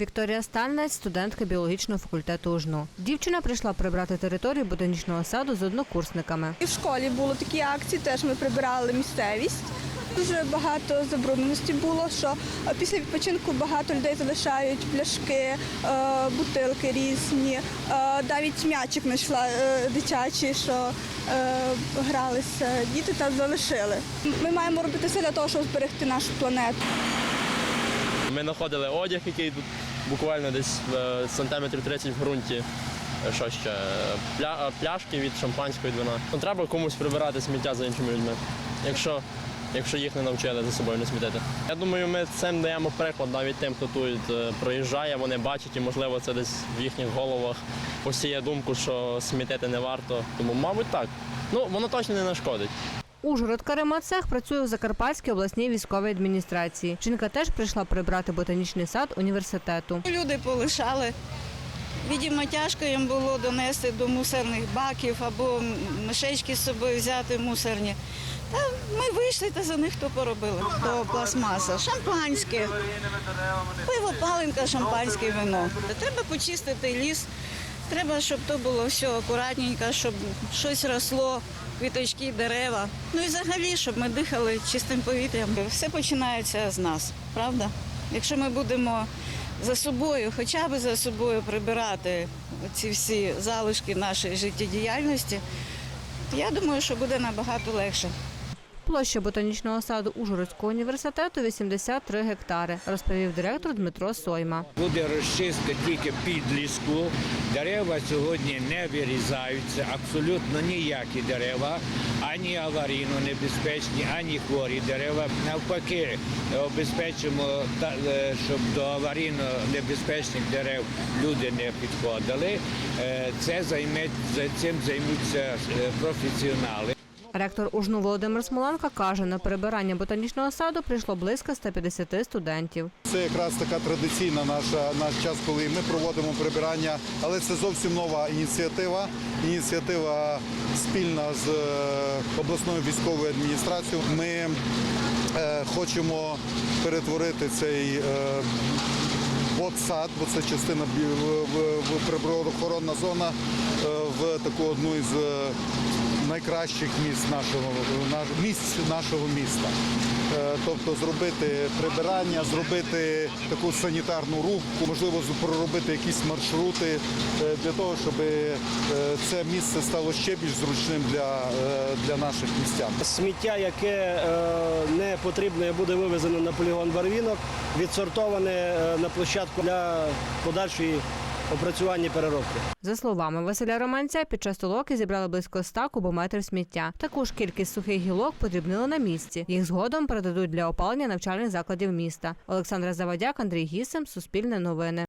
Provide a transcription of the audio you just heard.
Вікторія Стальнець, студентка біологічного факультету УЖНУ. Дівчина прийшла прибрати територію ботанічного саду з однокурсниками. І в школі були такі акції, теж ми прибирали місцевість. Дуже багато забрудненості було, що е, після відпочинку багато людей залишають пляшки, е, бутилки різні. Е, Навіть м'ячик знайшла дитячий, що гралися діти та залишили. Ми маємо робити все для того, щоб зберегти нашу планету. Ми знаходили одяг, який тут буквально десь е, сантиметрів 30 в ґрунті. Е, Що ще? Пля, е, пляшки від шампанського від вина. Ну, треба комусь прибирати сміття за іншими людьми, якщо, якщо їх не навчили за собою не смітити. Я думаю, ми цим даємо приклад навіть тим, хто тут проїжджає, вони бачать і, можливо, це десь в їхніх головах посіє думку, що смітити не варто. Тому, мабуть, так. Ну, воно точно не нашкодить. Ужгород Каремацех працює у Закарпатській обласній військовій адміністрації. Жінка теж прийшла прибрати ботанічний сад університету. Люди полишали. Відомо, тяжко їм було донести до мусорних баків або мішечки з собою взяти мусорні. Та ми вийшли та за них то поробили. То пластмаса, шампанське, пиво, паленка, шампанське вино. Треба почистити ліс. Треба, щоб то було все акуратненько, щоб щось росло, квіточки, дерева. Ну і взагалі, щоб ми дихали чистим повітрям. Все починається з нас, правда? Якщо ми будемо за собою, хоча б за собою прибирати ці всі залишки нашої життєдіяльності, я думаю, що буде набагато легше. Площа ботанічного саду Ужгородського університету 83 гектари, розповів директор Дмитро Сойма. Буде розчистка тільки під ліску. Дерева сьогодні не вирізаються, абсолютно ніякі дерева, ані аварійно небезпечні, ані хворі дерева. Навпаки, обезпечимо, е, щоб до аварійно небезпечних дерев люди не підходили. Е, Це займе, цим займуться е, професіонали. Ректор УЖНУ Володимир Смоленко каже, на прибирання ботанічного саду прийшло близько 150 студентів. Це якраз така традиційна наша наш час, коли ми проводимо прибирання, але це зовсім нова ініціатива. Ініціатива спільна з е, обласною військовою адміністрацією. Ми е, хочемо перетворити цей е, Ботсад, бо це частина в- природоохоронна зона в таку одну із найкращих місць нашого місць нашого міста. Е, Тобто зробити прибирання, зробити таку санітарну рубку, можливо, проробити якісь маршрути е, для того, щоб е, це місце стало ще більш зручним для, для наших містян. Сміття, яке не потрібне, буде вивезено на полігон Барвінок, відсортоване на площадку для подальшої опрацювання переробки. За словами Василя Романця, під час толоки зібрали близько 100 кубометрів сміття. Також кількість сухих гілок подрібнили на місці. Їх згодом передадуть для опалення навчальних закладів міста. Олександра Завадяк, Андрій Гісем, Суспільне новини.